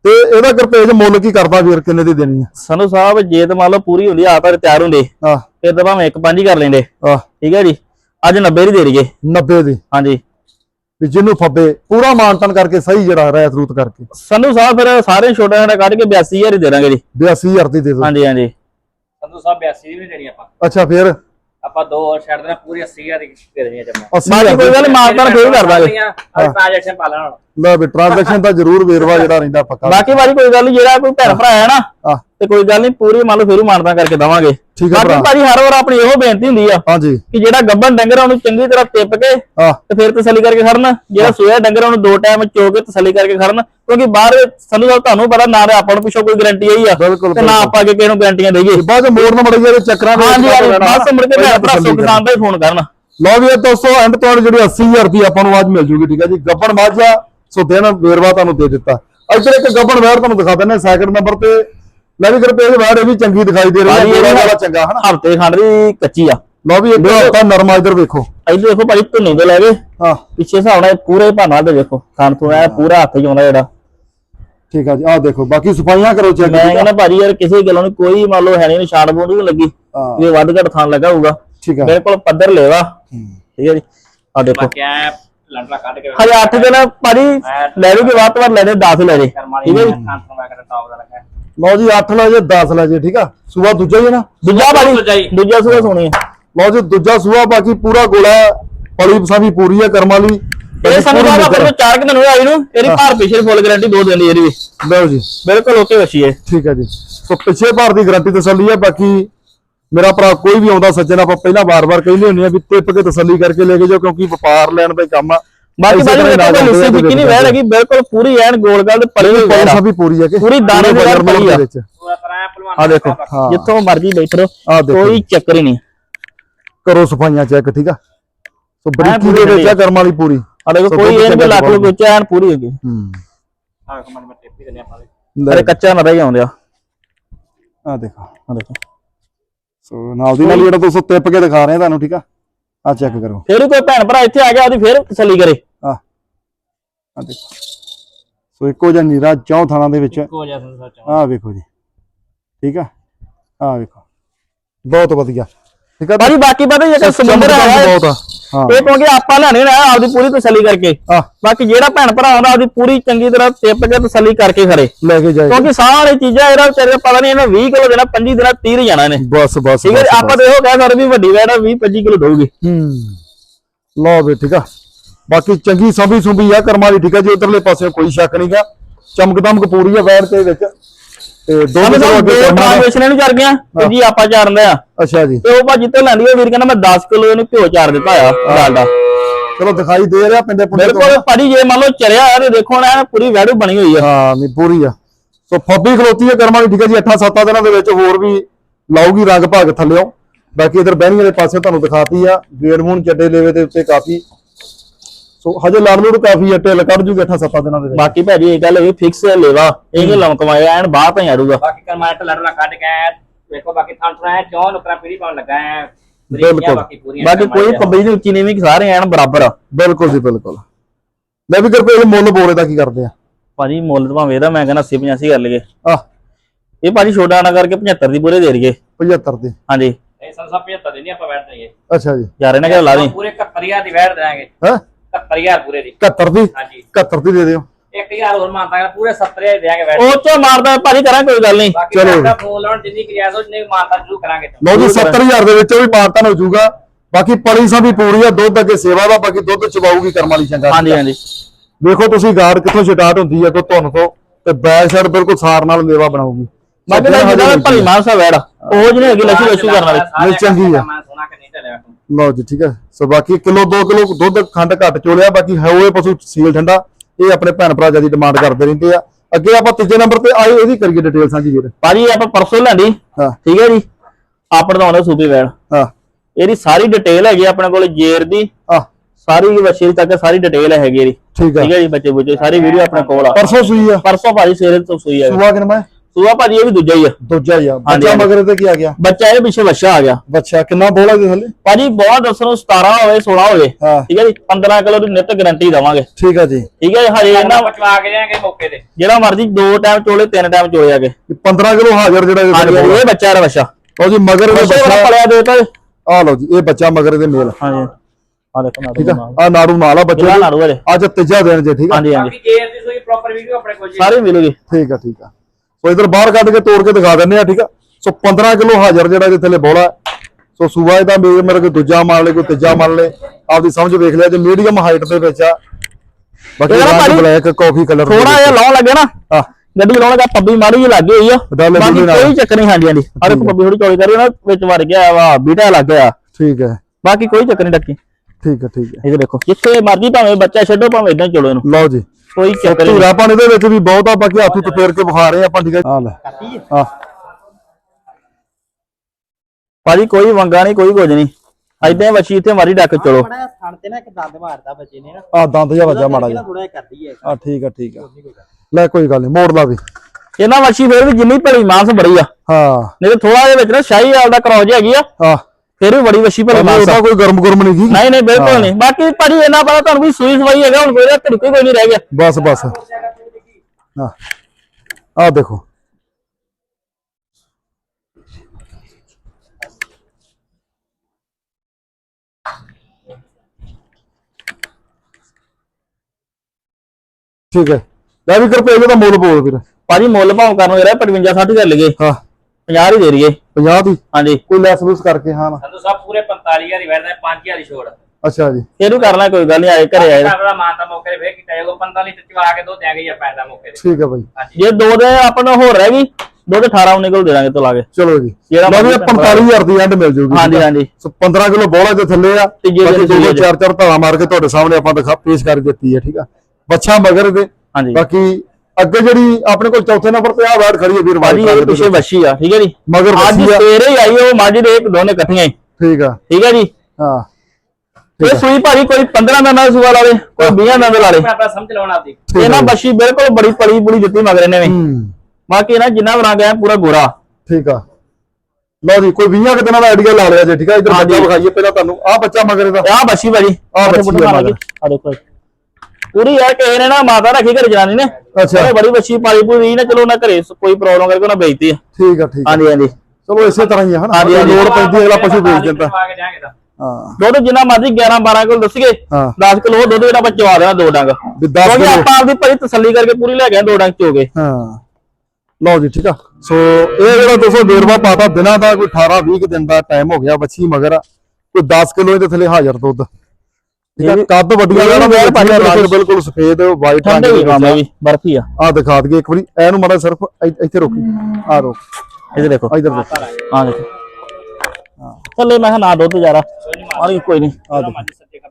ਤੇ ਇਹਦਾ ਗਰਪੇਜ ਮੁੱਲ ਕੀ ਕਰਦਾ ਵੀਰ ਕਿੰਨੇ ਦੀ ਦੇਣੀ ਆ? ਸਾਨੂੰ ਸਾਹਿਬ ਜੇ ਤੇ ਮੰਨ ਲਓ ਪੂਰੀ ਹੁੰਦੀ ਆ ਤਾਂ ਤਿਆਰ ਹੁੰਦੇ। ਆ ਫਿਰ ਤਾਂ ਭਾਵੇਂ ਇੱਕ ਪੰਜ ਹੀ ਕਰ ਲੈਂਦੇ। ਆ ਠੀਕ ਹੈ ਜੀ? ਅੱਜ 90 ਦੀ ਦੇ ਦਈਏ। 90 ਦੀ। ਹਾਂਜੀ। ਵੀ ਜਿਹਨੂੰ ਫੱਬੇ ਪੂਰਾ ਮਾਨਤਨ ਕਰਕੇ ਸਹੀ ਜਿਹੜਾ ਰਹਿਤ ਰੂਤ ਕਰਕੇ। ਸਾਨੂੰ ਸਾਹਿਬ ਫਿਰ ਸਾਰੇ ਛੋਟੇ ਛੋਟੇ ਕੱਢ ਕੇ 82000 ਹੀ ਦੇ ਦਾਂਗੇ ਜੀ। 82000 ਦੀ ਦੇ ਦੋ ਹਾਂਜੀ ਹਾਂਜੀ। ਸੰਧੂ ਸਾਹਿਬ 82 ਦੀ ਵੀ ਦੇਣੀ ਆਪਾਂ। ਅੱਛਾ ਫਿਰ? ਆਪਾਂ ਦੋ ਹੋਰ ਛੱਡ ਦੇਣਾ ਪੂਰੀ 80000 ਦੀ ਦੇ ਦੇਣੀ ਆ ਜਮਾ। 80000 ਕੋਈ ਗੱਲ ਨੀ, ਮਾਨਤਾਨ ਫੇਰ ਕਰ ਦਾਂਗੇ। ਟ੍ਰਾਂਜੈਕਸ਼ਨ ਪਾ ਲੈਣਾ ਹੁਣ। ਲੈ ਵੀ ਟ੍ਰਾਂਜੈਕਸ਼ਨ ਦਾ ਜ਼ਰੂਰ ਵੇਰਵਾ ਜਿਹੜਾ ਰਹਿੰਦਾ ਪੱਕਾ ਬਾਕੀ ਵਾਰੀ ਕੋਈ ਗੱਲ ਨੀ ਜਿਹੜਾ ਕੋਈ ਭੈਣ ਭਰਾ ਹੈ ਨਾ ਤੇ ਕੋਈ ਗੱਲ ਨਹੀਂ ਪੂਰੀ ਮੰਨ ਲਓ ਫਿਰ ਮਾਨਤਾ ਕਰਕੇ ਦਵਾਂਗੇ। ਬਾਕੀ ਭਰਾ। ਭਾਜੀ ਹਰ ਵਾਰ ਆਪਣੀ ਇਹੋ ਬੇਨਤੀ ਹੁੰਦੀ ਆ ਹਾਂਜੀ। ਕਿ ਜਿਹੜਾ ਗੱਬਨ ਡੰਗਰ ਉਹਨੂੰ ਚੰਗੀ ਤਰ੍ਹਾਂ ਟਿੱਪ ਕੇ ਤੇ ਫਿਰ ਤਸੱਲੀ ਕਰਕੇ ਖੜਨ। ਜਿਹੜਾ ਸੋਇਆ ਡੰਗਰ ਉਹਨੂੰ ਦੋ ਟਾਈਮ ਚੋ ਕੇ ਤਸੱਲੀ ਕਰਕੇ ਖੜਨ। ਕਿਉਂਕਿ ਬਾਹਰ ਸਾਨੂੰ ਤੁਹਾਨੂੰ ਪਤਾ ਨਾ ਆਪਾਂ ਨੂੰ ਪਿੱਛੋਂ ਕੋਈ ਗਾਰੰਟੀ ਆਈ ਆ ਤੇ ਨਾ ਆਪਾਂ ਅੱਗੇ ਕਿਸੇ ਨੂੰ ਗਾਰੰਟੀਆਂ ਦੇਈਏ। ਬਾਅਦ ਚ ਮੋੜਨ ਮੜ ਜਿਹੜੇ ਚੱਕਰਾਂ ਦੇ ਹਾਂਜੀ। ਬਸ ਮੁੜ ਕੇ ਭੈਣ ਭਰਾ ਤਸੱਲੀ ਸੁੱਖ ਸ਼ਾਂਤ ਦਾ ਹੀ ਫੋਨ ਕਰਨ। ਲਓ ਵੀ ਦੋਸਤੋ ਐਂਡ ਤੋਂ ਜਿਹੜੀ 80000 ਰੁਪਏ ਆਪਾਂ ਨੂੰ ਅੱਜ ਮਿਲ ਜੂਗੀ ਠੀਕ ਹੈ ਜੀ। ਗੱਬਣ ਮਾਝਾ ਸੋ ਦਿਨ ਵੇਰਵਾ ਤੁਹਾਨੂੰ ਦੇ ਦਿੱਤਾ। ਇੱਧਰ ਇੱਕ ਗੱਬਣ ਵੈਰ ਤੁਹਾਨੂੰ ਦਿਖਾ ਦਿੰਦੇ ਸੈਕਿੰਡ ਨੰਬਰ ਤੇ। ਲੈ ਵੀ ਦੀ ਵੈਰ ਇਹ ਵੀ ਚੰਗੀ ਦਿਖਾਈ ਦੇ ਰਹੀ ਹੈ ਵੀ ਵਾਲਾ ਚੰਗਾ ਹਨਾ? ਹਫ਼ਤੇ ਖੰਡ ਦੀ ਕੱਚੀ ਆ। ਲਓ ਵੀ ਇੱਕ ਹਫਤਾ ਨਰਮਾ ਇੱਧਰ ਵੇਖੋ। ਇੱਧਰ ਦੇਖੋ ਭਾਜੀ ਧੁੰਨੀ ਤੋਂ ਲੈ ਹਾਂ। ਪਿੱਛੇ ਹਿਸਾਬ ਨਾਲ ਪੂਰੇ ਭਾਨਾ ਦੇ ਦੇਖੋ ਖਾਣ ਤੋਂ ਐ ਪੂਰਾ ਹੱਥ ਹੀ ਆਉਂਦਾ ਜਿਹੜਾ। ਠੀਕ ਆ ਜੀ ਆਹ ਦੇਖੋ ਬਾਕੀ ਸਫਾਈਆਂ ਕਰੋ ਚੈੱਕ ਮੈਂ ਕਹਿੰਦਾ ਭਾਜੀ ਯਾਰ ਕਿਸੇ ਗੱਲੋਂ ਨੂੰ ਕੋਈ ਮੰਨ ਲਓ ਹੈ ਨਹੀਂ ਨਿਸ਼ਾਨ ਬੋਂਡ ਨਹੀਂ ਲੱਗੀ। ਇਹ ਵੱਧ ਘੱਟ ਥਾਂ ਲੱਗਾ ਹੋਊਗਾ। ਠੀਕ ਆ। ਬਿਲਕੁਲ ਪੱਧਰ ਲੈਵਾ। ਠੀਕ ਹੈ ਜੀ। ਆ ਦੇਖੋ। ਲੰਡਰਾ ਕੱਢ ਕੇ ਹਜੇ 8 ਦਿਨ ਭਾਜੀ ਲੈ ਲੂਗੇ ਵੱਧ ਤੋਂ ਵੱਧ ਲੈ ਦੇ 10 ਲੈ ਦੇ ਕਰਮਾਲੀ ਠੀਕ ਹੈ ਜੀ। ਲਓ ਜੀ 8 ਲੈ ਜੇ 10 ਲੈ ਜੇ ਠੀਕ ਆ? ਸੂਆ ਦੂਜਾ ਹੀ ਹੈ ਨਾ? ਦੂਜਾ ਭਾਜੀ। ਦੂਜਾ ਸੂਆ ਸੋਣੀ ਹੈ। ਲਓ ਜੀ ਦੂਜਾ ਸੂਆ ਬਾਕੀ ਪੂਰਾ ਗੋਲਾ ਪਲੀ ਪਸਾ ਵੀ ਪੂਰੀ ਹੈ ਕਰਮ ਵਾਲੀ। ਇਹ ਸਾਨੂੰ ਬਾਅਦ ਆਪਣੇ ਚਾਰ ਕੁ ਦਿਨ ਹੋਏ ਆਈ ਨੂੰ ਇਹਦੀ ਭਾਰ ਪਿਛੇ ਫੁੱਲ ਗਾਰੰਟੀ ਦੋ ਦਿਨ ਦੀ ਇਹਦੀ ਵੀ। ਲਓ ਜੀ। ਬਿਲਕੁਲ ਓਕੇ ਵਸ਼ੀ ਹੈ ਠੀਕ ਹੈ ਜੀ। ਸੋ ਪਿੱਛੇ ਭਾਰ ਦੀ ਗਾਰੰਟੀ ਤਸੱਲੀ ਹੈ ਬਾਕੀ ਮੇਰਾ ਭਰਾ ਕੋਈ ਵੀ ਆਉਂਦਾ ਸੱਜਣ ਆਪਾਂ ਪਹਿਲਾਂ ਵਾਰ-ਵਾਰ ਕਹਿੰਦੇ ਹੁੰਦੇ ਆ ਵੀ ਟਿੱਪ ਕੇ ਤਸੱਲੀ ਕਰਕੇ ਲੈ ਕੇ ਜਾਓ ਕਿਉਂਕਿ ਵਪਾਰ ਲੈਣ ਦਾ ਹੀ ਕੰਮ ਆ। ਬਾਕੀ ਤਰ੍ਹਾਂ ਦੇਖੋ ਨਾਲ ਲਿੱਸੀ ਬਿੱਕੀ ਨਹੀਂ ਵਹਿ ਲੱਗੀ ਬਿਲਕੁਲ ਪੂਰੀ ਐਨ ਗੋਲ ਗਾਲ ਤੇ ਪਲੀ ਹੋਈ ਪੌਂਸਾ ਵੀ ਪੂਰੀ ਹੈ ਕਿ? ਪੂਰੀ ਦਾਣੇ ਦੇ ਨਾਲ ਪਲੀ ਆ। ਵਿੱਚ ਪੂਰਾ ਤਰ੍ਹਾਂ ਪਹਿਲਵਾਨ ਆ ਦੇਖੋ ਦਾ ਹਾਂ। ਜਿੱਥੋਂ ਮਰਜ਼ੀ ਬੈਠ ਦੇਖੋ ਕੋਈ ਚੱਕਰ ਹੀ ਨਹੀਂ। ਕਰੋ ਸਫਾਈਆਂ ਚੈੱਕ ਠੀਕ ਆ? ਸੋ ਬਰੀਕੀ ਦੇ ਵਿੱਚ ਆ ਕਰਮ ਵਾਲੀ ਪੂਰੀ। ਆ ਦੇਖੋ ਕੋਈ ਦੁੱਧ ਇਹ ਚੰਗਾ ਨਹੀਂ ਲੱਖ ਬਹੁਤ ਲੋ ਕੋਈ ਐਨ ਪੂਰੀ ਹੋ। ਗਈ ਹੂੰ ਆ ਕਮੈਂਟ ਮੈਂ ਟੇਪੀ ਦਿੰਦੇ ਆਪਾਂ। ਅਰੇ ਕੱਚਾ ਨਾ ਰਹੀ ਆਉਂਦਿਆ ਆ। ਦੇਖੋ ਆ ਦੇਖੋ। ਸੋ ਨਾਲ ਦੀ ਨਾਲ ਜਿਹੜਾ ਦੋਸਤੋ ਟਿੱਪ ਕੇ ਦਿਖਾ ਰਹੇ ਆ ਤੁਹਾਨੂੰ ਠੀਕ ਆ? ਆ ਚੈੱਕ ਕਰੋ। ਫਿਰ ਕੋਈ ਭੈਣ ਭਰਾ ਇੱਥੇ ਆ ਗਿਆ ਉਹਦੀ ਫਿਰ ਤਸੱਲੀ ਕਰੇ। ਆ ਆ ਦੇਖੋ। ਸੋ ਇੱਕੋ ਜਿਹਾ ਨੀਰਾ ਚੌਂ ਥਾਣਾ ਦੇ ਵਿੱਚ। ਕੋ ਜਾ ਤੁਹਾਨੂੰ ਸੱਚ ਆ ਵੇਖੋ ਜੀ। ਠੀਕ ਆ? ਆ ਵੇਖੋ। ਬਹੁਤ ਵਧੀਆ। ਠੀਕ ਆ? ਬਾਜੀ ਬਾਕੀ ਪਤਾ ਜੇ ਸਮੁੰਦਰ ਹੈ ਬਹੁਤ ਆ। ਹਾਂ। ਇਹ ਕਿਉਂਕਿ ਆਪਾਂ ਲੈਣੇ ਨਾ ਆਪਦੀ ਪੂਰੀ ਤਸੱਲੀ ਕਰਕੇ। ਬਾਕੀ ਜਿਹੜਾ ਭੈਣ ਭਰਾ ਆਉਂਦਾ ਆਪਦੀ ਪੂਰੀ ਚੰਗੀ ਤਰ੍ਹਾਂ ਟਿੱਪ ਕੇ ਤਸੱਲੀ ਕਰਕੇ ਖੜੇ ਲੈ ਕੇ ਜਾਏ। ਕਿਉਂਕਿ ਸਾਰੀ ਚੀਜ਼ਾਂ ਇਹਦਾ ਵਿਚਾਰੇ ਪਤਾ ਨਹੀਂ ਇਹਨੇ 20 ਕਿਲੋ ਦੇਣਾ 25 ਦਿਨਾਂ 30 ਜਾਣਾ ਇਹਨੇ। ਬਸ ਬਸ ਠੀਕ ਹੈ ਆਪਾਂ ਤਾਂ ਇਹੋ ਕਹਿ ਸਕਦੇ ਵੀ ਵੱਡੀ ਵੈੜ 20 25 ਕਿਲੋ ਦਊਗੀ। ਹੂੰ। ਲਓ ਵੀ ਠੀਕ ਆ। ਬਾਕੀ ਚੰਗੀ ਸੰਭੀ ਸੁੰਭੀ ਆ ਕਰਮਾਂ ਦੀ ਠੀਕ ਆ। ਜੀ ਉਧਰਲੇ ਪਾਸੇ ਕੋਈ ਸ਼ੱਕ ਨਹੀਂਗਾ ਚਮਕ ਦਮਕ ਪੂਰੀ ਆ ਵੈਰ ਤੇ ਵਿੱਚ। ਤੇ ਦੋ ਕਿਲੋ ਲਓ ਅੱਗੇ ਦੋ ਕਰਮਾਂ ਦਾ- ਟ੍ਰਾਂਸਲੇਸ਼ਨ ਨੂੰ ਚੜ ਗਿਆ ਤੇ ਜੀ ਆਪਾਂ ਚਾਰਦੇ ਆ ਅੱਛਾ ਜੀ। ਤੇ ਉਹ ਭਾਜੀ ਤੋਂ ਲੈਂਦੀ ਉਹ ਵੀਰ ਕਹਿੰਦਾ ਮੈਂ 10 ਕਿਲੋ ਇਹਨੂੰ ਘਿਓ ਚਾਰ ਦਿੱਤਾ ਆ ਡਾਲਡਾ ਚਲੋ ਦਿਖਾਈ ਦੇ ਰਿਹਾ ਪਿੰਡੇ ਪੁੰਡੇ ਬਿਲਕੁਲ ਭਾਜੀ ਜੇ ਮੰਨ ਲਓ ਚਰਿਆ ਆ ਤੇ ਦੇਖੋ ਨਾ ਪੂਰੀ ਵੈੜੂ ਬਣੀ ਹੋਈ ਆ। ਹਾਂ ਨਹੀਂ ਪੂਰੀ ਆ। ਸੋ ਫੱਬੀ ਖਲੋਤੀ ਹੈ ਕਰਮਾਂ ਦੀ ਠੀਕ ਹੈ ਜੀ 8-7 ਦਿਨਾਂ ਦੇ ਵਿੱਚ ਹੋਰ ਵੀ ਲਾਊਗੀ ਰੰਗ ਭਾਗ ਥੱਲਿਓ। ਬਾਕੀ ਇਧਰ ਬਹਿਣੀ ਵਾਲੇ ਪਾਸੇ ਤੁਹਾਨੂੰ ਦਿਖਾਤੀ ਆ ਮੂਨ ਚੱਡੇ ਲੇਵੇ ਦੇ ਉੱਤੇ ਕਾਫੀ ਸੋ ਹਜੇ ਲੜ ਲੂੜ ਕਾਫੀ ਅੱਟੇ ਕੱਢ ਜੂਗੇ 8-7 ਦਿਨਾਂ ਦੇ ਵਿੱਚ। ਬਾਕੀ ਭਾਜੀ ਇਹ ਗੱਲ ਇਹ ਫਿਕਸ ਲੇਵਾ। ਇਹ ਲਮਕਵਾਇਆ ਐਨ ਬਾਹਰ ਤਾਂ ਆੜੂਗਾ। ਬਾਕੀ ਕਰਮਾਟ ਲੜਨਾ ਕੱਢ ਕੇ। ਵੇਖੋ ਬਾਕੀ ਥਾਂ ਥਾਂ ਚੌਂ ਨੁਕਰਾ ਪੀੜੀ ਪਾਉਣ ਲੱਗਾ ਹੈ ਬਿਲਕੁਲ। ਬਾਕੀ ਕੋਈ ਪੱਬੀ ਨਹੀਂ ਉੱਚੀ ਨੀਵੀਂ ਸਾਰੇ ਐਨ ਬਰਾਬਰ ਬਿਲਕੁਲ ਜੀ ਬਿਲਕੁਲ। ਲੈ ਵੀ ਕਰਪੇ ਇਹ ਮੁੱਲ ਬੋਲੇ ਦਾ ਕੀ ਕਰਦੇ ਆ। ਭਾਜੀ ਮੁੱਲ ਤਾਂ ਭਾਵੇਂ ਇਹਦਾ ਮੈਂ ਕਹਿੰਦਾ 80 85 ਕਰ ਲਈਏ। ਆ ਇਹ ਭਾਜੀ ਛੋਟਾ ਨਾ ਕਰਕੇ 75 ਦੀ ਪੂਰੇ ਦੇ ਦਈਏ। 75 ਦੇ। ਹਾਂਜੀ। ਇਹ ਸੰਸਾ 75 ਦੀ ਨਹੀਂ ਆਪਾਂ ਬੈਠ ਜਾਈਏ ਅੱਛਾ ਜੀ। ਯਾਰ ਇਹਨਾਂ ਕਿਹੜਾ ਲਾ ਦੇ ਪੂਰੇ 71000 ਦੀ ਬੈਠ ਦੇਾਂਗੇ ਹੈ? 71000 ਪੂਰੇ ਦੀ। 71 ਦੀ? ਹਾਂਜੀ। 71 ਦੀ ਦੇ ਦਿਓ। 1000 ਹੋਰ ਮਾਨਤਾ ਕਰ ਪੂਰੇ 70000 ਦੀ ਦੇਾਂਗੇ ਬੈਠ ਉਹ ਚੋਂ ਮਾਰਦਾ ਭਾਜੀ ਕਰਾਂ ਕੋਈ ਗੱਲ ਨਹੀਂ। ਬਾਕੀ ਚਲੋ। ਸਾਡਾ ਫੋਨ ਲਾਉਣ ਜਿੰਨੀ ਕਿਰਿਆ ਸੋ ਜਿੰਨੀ ਮਾਨਤਾ ਜ਼ਰੂਰ ਕਰਾਂਗੇ ਲਓ ਜੀ 70000 ਦੇ ਵਿੱਚ ਵੀ ਮਾਨਤਾਨ ਹੋ ਜਾਊਗਾ ਬਾਕੀ ਪਲੀ ਸਾਂ ਵੀ ਪੂਰੀ ਆ ਦੁੱਧ ਅੱਗੇ ਸੇਵਾ ਦਾ ਬਾਕੀ ਦੁੱਧ ਚਵਾਊਗੀ ਕਰਮ ਵਾਲੀ ਚੰਗਾ। ਹਾਂਜੀ ਹਾਂਜੀ। ਵੇਖੋ ਤੁਸੀਂ ਗਾਰਡ ਕਿੱਥੋਂ ਸਟਾਰਟ ਹੁੰਦੀ ਹੈ ਤੋਂ ਤੁਹਾਨੂੰ ਤੋਂ ਤੇ ਬੈਕ ਸਾਈਡ ਬਿਲਕੁਲ ਸਾਰ ਨਾਲ ਲੇਵਾ ਬਣਾਉਗੀ ਬਾਕੀ ਦਾ ਜਿਹਦਾ ਭਲੀ ਮਾਨਸਾ ਵੈੜ ਉਹ ਜਿਹਨੇ ਹੈਗੀ ਲੱਛੂ ਲੱਛੂ ਕਰਨ ਵਾਲੀ ਨਹੀਂ, ਚੰਗੀ ਆ। ਨਹੀਂ ਚੱਲਿਆ ਲਓ ਜੀ ਠੀਕ ਹੈ। ਸੋ ਬਾਕੀ ਕਿਲੋ 2 ਕਿਲੋ ਦੁੱਧ ਖੰਡ ਘੱਟ ਚੋਲਿਆ ਬਾਕੀ ਹੋਏ ਪਸ਼ੂ ਸੀਲ ਠੰਡਾ। ਇਹ ਆਪਣੇ ਭੈਣ ਭਰਾ ਜਿਆਦੀ ਡਿਮਾਂਡ ਕਰਦੇ ਰਹਿੰਦੇ ਆ। ਅੱਗੇ ਆਪਾਂ ਤੀਜੇ ਨੰਬਰ ਤੇ ਆਏ ਇਹਦੀ ਕਰੀਏ ਡਿਟੇਲ ਸਾਂਝੀ ਵੀਰ। ਭਾਜੀ ਆਪਾਂ ਪਰਸੋਂ ਲੈਂਦੀ। ਹਾਂ। ਠੀਕ ਹੈ ਜੀ। ਆਪਣੇ ਤੋਂ ਆਉਂਦਾ ਸੂਪੀ ਵੈੜ ਹਾਂ। ਇਹਦੀ ਸਾਰੀ ਡਿਟੇਲ ਹੈਗੀ ਆਪਣੇ ਕੋਲ ਜੇਰ ਦੀ। ਆ ਸਾਰੀ ਵਸ਼ੀਲ ਤੱਕ ਸਾਰੀ ਡਿਟੇਲ ਹੈਗੀ ਇਹਦੀ। ਠੀਕ ਹੈ ਜੀ ਬੱਚੇ ਬੁੱਚੇ ਸਾਰੀ ਵੀਡੀਓ ਆਪਣੇ ਕੋਲ ਆ। ਪਰਸੋਂ ਸੂਈ ਆ। ਪਰਸੋਂ ਭਾਜੀ ਸਵੇਰੇ ਤੋਂ ਸੂਈ ਆ। ਸੁਆ ਕਿੰਨਾ ਸੂਆ ਭਾਜੀ ਇਹ ਵੀ ਦੂਜਾ ਹੀ ਆ। ਦੂਜਾ ਹੀ ਆ। ਹਾਂਜੀ, ਬੱਚਾ ਹਾਂਜੀ। ਮਗਰ ਤੇ ਕੀ ਆ ਗਿਆ? ਬੱਚਾ ਇਹ ਪਿੱਛੇ ਵੱਛਾ ਆ ਗਿਆ। ਬੱਚਾ ਕਿੰਨਾ ਬੋਲਾ ਦੇ ਥੱਲੇ? ਭਾਜੀ ਬਹੁਤ ਦੱਸਣੋ 17 ਹੋਵੇ 16 ਹੋਵੇ ਹਾਂ। ਠੀਕ ਹੈ ਜੀ? 15 ਕਿਲੋ ਦੀ ਨਿੱਤ ਗਾਰੰਟੀ ਦਵਾਂਗੇ। ਠੀਕ ਆ ਜੀ। ਠੀਕ ਹੈ ਜੀ ਹਜੇ ਇਹਨਾਂ ਪਚਵਾ ਕੇ ਜਾਾਂਗੇ ਮੌਕੇ ਤੇ। ਜਿਹੜਾ ਮਰਜ਼ੀ ਦੋ ਟਾਈਮ ਚੋਲੇ ਤਿੰਨ ਟਾਈਮ ਚੋਲੇ ਆਗੇ 15 ਕਿਲੋ ਹਾਜ਼ਰ ਜਿਹੜਾ ਇਹਦੇ ਹਾਂਜੀ ਥੱਲੇ ਇਹ ਬੱਚਾ ਦਾ ਵੱਛਾ। ਉਹ ਜੀ ਮਗਰ ਦੇ ਬੱਚੇ ਬੱਚਾ ਪਲਿਆ ਦੇ ਤਾ ਆ ਲਓ ਜੀ ਇਹ ਬੱਚਾ ਮਗਰ ਦੇ ਮੇਲ। ਹਾਂਜੀ। ਆ ਦੇਖੋ ਨਾ ਠੀਕ ਆ? ਆ ਨਾੜੂ ਨਾਲ ਆ ਬੱਚੇ ਜਿਹੜਾ ਦੀ। ਨਾੜੂ ਵਾਲੇ। ਅੱਜ ਤੀਜਾ ਦਿਨ ਜੇ ਠੀਕ ਆ? ਹਾਂਜੀ ਹਾਂਜੀ। ਬਾਕੀ ਜੇਰ ਦੀ ਸੋਈ ਪ੍ਰੋਪਰ ਵੀਡੀਓ ਆਪਣੇ ਕੋਲ ਜੀ। ਸਾਰੇ ਮਿਲੂਗੀ। ਠੀਕ ਆ ਠੀਕ ਆ। ਸੋ ਇਧਰ ਬਾਹਰ ਕੱਢ ਕੇ ਤੋੜ ਕੇ ਦਿਖਾ ਦਿੰਨੇ ਆ ਠੀਕ ਆ? ਸੋ 15 ਕਿਲੋ ਹਾਜ਼ਰ ਜਿਹੜਾ ਇਹਦੇ ਥੱਲੇ ਬੋਲਾ ਹੈ। ਸੋ ਸੂਆ ਇਹਦਾ ਮੇਰੇ ਮੇਰੇ ਕੋਈ ਦੂਜਾ ਮੰਨ ਲੈ ਕੋਈ ਤੀਜਾ ਮੰਨ ਲੈ ਆਪਦੀ ਸਮਝ ਵੇਖ ਲਿਆ ਜੇ ਮੀਡੀਅਮ ਹਾਈਟ ਦੇ ਵਿੱਚ ਆ। ਬਾਕੀ ਬਲੈਕ ਕਾਫੀ ਕਲਰ ਥੋੜਾ ਜਿਹਾ ਲਾਉਣ ਲੱਗੇ ਨਾ। ਆ ਗੱਡੀ ਲਾਉਣ ਲੱਗਾ ਪੱਬੀ ਮਾੜੀ ਜਿਹੀ ਲੱਗ ਗਈ ਆ। ਬਾਕੀ। ਕੋਈ ਚੱਕਰ ਨਹੀਂ ਹਾਂਜੀ ਹਾਂਜੀ ਅਰੇ ਪੱਬੀ ਥੋੜੀ ਚੌੜੀ ਕਰੀ ਨਾ ਵਿੱਚ ਵੜ ਗਿਆ ਵਾ ਬੀਟਾ ਲੱਗ ਗਿਆ। ਠੀਕ ਹੈ। ਬਾਕੀ ਕੋਈ ਚੱਕਰ ਨਹੀਂ ਡੱਕੀ। ਠੀਕ ਹੈ ਠੀਕ ਹੈ ਇਹ ਦੇਖੋ ਜਿੱਥੇ ਮਰਜ਼ੀ ਭਾਵੇਂ ਬੱਚਾ ਛੱਡੋ ਭਾਵੇਂ ਇਦਾਂ ਚਲੋ ਇਹਨੂੰ। ਲਓ ਜੀ। ਕੋਈ ਚੱਕਰ ਨਹੀਂ। ਧੀਰਾ ਪਾਣੀ ਦੇ ਵਿੱਚ ਵੀ ਬਹੁਤ ਆ ਬਾਕੀ ਹੱਥ ਤੋਂ ਫੇਰ ਕੇ ਵਿਖਾ ਰਹੇ ਆਪਾਂ ਠੀਕ ਹੈ ਆ ਲੈ। ਆ। ਭਾਜੀ ਕੋਈ ਵੰਗਾ ਨਹੀਂ ਕੋਈ ਕੁਝ ਨਹੀਂ। ਐਦਾਂ ਹੀ ਬੱਚੀ ਇੱਥੇ ਮਾਰੀ ਡੱਕ ਚਲੋ। ਬੜਾ ਥਣ ਤੇ ਨਾ ਇੱਕ ਦੰਦ ਮਾਰਦਾ ਬੱਚੇ ਨੇ ਨਾ। ਆ ਦੰਦ ਜਿਹਾ ਵੱਜਾ ਮਾੜਾ ਜਿਹਾ। ਥੋੜਾ ਜਿਹਾ ਕਰਦੀ ਹੈ ਆ ਠੀਕ ਆ ਠੀਕ ਆ। ਲੈ ਕੋਈ ਗੱਲ ਨਹੀਂ ਮੋੜ ਲਾ ਵੀ। ਇਹਨਾਂ ਵੱਛੀ ਫੇਰ ਵੀ ਜਿੰਨੀ ਭਲੀ ਮਾਂਸ ਬੜੀ ਆ। ਹਾਂ। ਨਹੀਂ ਤੇ ਥੋੜਾ ਜਿਹਾ ਵਿੱਚ ਨਾ ਸ਼ਾਹੀ ਵਾਲ ਦਾ ਕਰੌਜ ਹੈਗੀ ਆ। ਆ। ਫੇਰ ਵੀ ਬੜੀ ਵੱਛੀ ਭਲੀ ਮਾਂਸ ਉਹਦਾ ਕੋਈ ਗਰਮ ਗਰਮ ਨਹੀਂ ਕੀ ਨਹੀਂ ਨਹੀਂ ਬਿਲਕੁਲ ਨਹੀਂ। ਬਾਕੀ ਭਾਜੀ ਇਹਨਾਂ ਪਤਾ ਤੁਹਾਨੂੰ ਵੀ ਸੂਈ ਸਵਾਈ ਹੈਗਾ ਹੁਣ ਕੋਈ ਧੜਕੇ ਕੋਈ ਨਹੀਂ ਰਹਿ ਗਿਆ। ਬਸ ਬਸ। ਆ ਆ ਦੇਖੋ। ਠੀਕ ਹੈ। ਲੈ ਵੀ ਕਰ ਪਏ ਦਾ ਮੁੱਲ ਬੋਲ ਵੀਰ। ਭਾਜੀ ਮੁੱਲ ਭਾਵ ਕਰਨ ਯਾਰ 55 60 ਕਰ ਲਈਏ। ਹਾਂ। 50 ਹੀ ਦੇ ਰਹੀਏ 50 ਦੀ? ਹਾਂਜੀ। ਕੋਈ ਲੈਸ ਲੂਸ ਕਰਕੇ ਹਾਂ ਨਾ। ਸੰਧੂ ਸਾਹਿਬ ਪੂਰੇ 45000 ਹੀ ਵੜਦਾ 5000 ਦੀ ਛੋੜ। ਅੱਛਾ ਜੀ। ਇਹਨੂੰ ਕਰਨਾ ਕੋਈ ਗੱਲ ਨਹੀਂ ਆਏ ਘਰੇ ਆਏ। ਆਪਣਾ ਮਾਨ ਦਾ ਮੌਕੇ ਤੇ ਫੇਰ ਕੀਤਾ ਜਾਊਗਾ 45 ਲੀਟਰ ਚਵਾ ਕੇ ਦੋ ਦਿਆਂਗੇ ਜਾਂ ਪੈਦਾ ਮੌਕੇ ਤੇ। ਠੀਕ ਹੈ ਬਾਈ। ਜੇ ਦੋ ਦੇ ਆਪਣਾ ਹੋਰ ਰਹਿ ਗਈ ਦੋ ਤੇ 18 19 ਕੋਲ ਦੇ ਦਾਂਗੇ ਤੋਂ ਲਾ ਕੇ। ਚਲੋ ਜੀ। ਜਿਹੜਾ 45000 ਦੀ ਐਂਡ ਮਿਲ ਜੂਗੀ ਹਾਂਜੀ ਹਾਂਜੀ। ਸੋ 15 ਕਿਲੋ ਬੋਲਾ ਦੇ ਥੱਲੇ ਆ ਤੀਜੇ ਬਾਕੀ ਦੋ ਦੋ ਚਾਰ ਚਾਰ ਧਾਵਾ ਮਾਰ ਕੇ ਤੁਹਾਡੇ ਸਾਹਮਣੇ ਆਪਾਂ ਦਿਖਾ ਪੇਸ਼ ਕਰ ਦਿੱਤੀ ਹੈ ਠੀਕ ਆ? ਬੱਚਾ ਮਗਰ ਦੇ ਹਾਂਜੀ। ਬਾਕੀ ਅੱਗੇ ਜਿਹੜੀ ਆਪਣੇ ਕੋਲ ਚੌਥੇ ਨੰਬਰ ਤੇ ਆ ਵੈਟ ਖੜੀ ਹੈ ਵੀਰ ਭਾਜੀ ਵਾਲੀ ਇਹ ਪਿੱਛੇ ਵੱਛੀ ਆ ਠੀਕ ਹੈ ਜੀ? ਮਗਰ ਅੱਜ ਵੱਛੀ ਆ। ਸਵੇਰੇ ਹੀ ਆਈ ਉਹ ਮੱਝ ਦੇ ਇੱਕ ਦੋਨੇ ਇਕੱਠੀਆਂ ਹੀ। ਠੀਕ ਆ। ਠੀਕ ਹੈ ਜੀ? ਹਾਂ। ਇਹ ਸੂਈ ਭਾਜੀ ਕੋਈ 15 ਦਾ ਨਾਲ ਸੂਆ ਲਾ ਲੇ ਕੋਈ 20 ਦਾ ਲਾ ਲੇ ਆਪਣਾ ਸਮਝ ਲਾਉਣਾ ਆਪਦੀ। ਠੀਕ ਆ ਬੱਛੀ ਬਿਲਕੁਲ ਬੜੀ ਪਲੀ ਪੁਲੀ ਦਿੱਤੀ ਮਗਰ ਇਹਨੇ ਵੀ। ਹੂੰ। ਬਾਕੀ ਇਹਨਾਂ ਜਿੰਨਾ ਬਣਾ ਗਿਆ ਪੂਰਾ ਗੋਰਾ। ਠੀਕ ਆ। ਲਓ ਜੀ ਕੋਈ 20 ਕਿ ਦਿਨਾਂ ਦਾ ਆਈਡੀਆ ਲਾ ਲਿਆ ਜੇ ਠੀਕ ਆ? ਇਧਰ। ਬੱਚਾ ਵਿਖਾਈਏ ਪਹਿਲਾਂ ਤੁਹਾਨੂੰ। ਆ ਬੱਚਾ ਮਗਰ ਇਹਦਾ। ਆਹ ਬੱਛੀ ਭਾਜੀ। ਆਹ ਆ ਮਗਰ। ਆ ਦੇਖੋ ਪੂਰੀ ਯਾਰ ਕਿਸੇ ਨੇ ਨਾ ਮਾਤਾ ਰੱਖੀ ਘਰ ਜਨਾਨੀ ਨੇ। ਅੱਛਾ। ਉਹਨੇ ਬੜੀ ਬੱਛੀ ਪਾਲੀ ਪੂਰੀ ਨਾ ਚਲੋ ਨਾ ਘਰੇ ਕੋਈ ਪ੍ਰੋਬਲਮ ਕਰਕੇ ਉਹਨਾਂ ਵੇਚਤੀ ਆ। ਠੀਕ ਆ ਠੀਕ ਆ। ਹਾਂਜੀ ਹਾਂਜੀ। ਚਲੋ ਇਸੇ ਤਰ੍ਹਾਂ ਹੀ ਆ ਹਨਾ ਹਾਂਜੀ, ਹਾਂਜੀ। ਲੋੜ ਪੈਂਦੀ ਅਗਲਾ ਪਸ਼ੂ ਵੇਚ ਦਿੰਦਾ। ਚਵਾ ਕੇ ਦਿਆਂਗੇ ਤਾਂ। ਹਾਂ। ਦੁੱਧ ਜਿੰਨਾ ਮਰਜ਼ੀ 11 12 ਕਿਲੋ ਦੱਸੀਏ ਹਾਂ। 10 ਕਿਲੋ ਦੁੱਧ ਜਿਹੜਾ ਆਪਾਂ ਚਵਾ ਦੇਣਾ ਦੋ ਡੰਗ। ਵੀ 10 ਕਿਉਂਕਿ ਕਿਲੋ। ਆਪਾਂ ਆਪਦੀ ਤਸੱਲੀ ਕਰਕੇ ਪੂਰੀ ਲੈ ਗਏ ਦੋ ਡੰਗ ਚੋਗੇ ਹਾਂ। ਲਓ ਜੀ ਠੀਕ ਆ। ਸੋ ਇਹ ਜਿਹੜਾ ਦੋਸਤੋ ਵੇਰਵਾ ਪਾਤਾ ਦਿਨਾਂ ਦਾ ਕੋਈ 18 20 ਦਿਨ ਦਾ ਟਾਈਮ ਹੋ ਗਿਆ ਬੱਚੀ ਮਗਰ। ਆ। ਕੋਈ 10 ਕਿਲੋ ਇਹਦੇ ਥੱਲੇ ਹਾਜ਼ਰ ਦੁੱਧ। ਆ ਕੱਦ ਵੱਡੀਆਂ ਨਾ ਇਹ ਭਾਜੀ ਬਿਲਕੁਲ- ਬਿਲਕੁਲ ਬਿਲਕੁਲ ਸਫੇਦ ਵਾਈਟ ਰੰਗ ਦੇ ਵੀ ਕੰਮ ਹੈ ਵੀ ਬਰਫੀ ਆ। ਆ ਦਿਖਾ ਦਈਏ ਇੱਕ ਵਾਰੀ। ਇਹਨੂੰ ਮਾੜਾ ਸਿਰਫ ਇੱਥੇ ਰੋਕੀ। ਆ ਰੋਕ। ਇਹ ਦੇਖੋ। ਇਧਰ ਦੇਖੋ। ਆ ਦੇਖੋ। ਚੱਲੇ ਮੈਂ ਨਾ ਦੁੱਧ ਜ਼ਿਆਦਾ। ਆਲੀ ਕੋਈ ਨਹੀਂ। ਆ ਦੇਖੋ।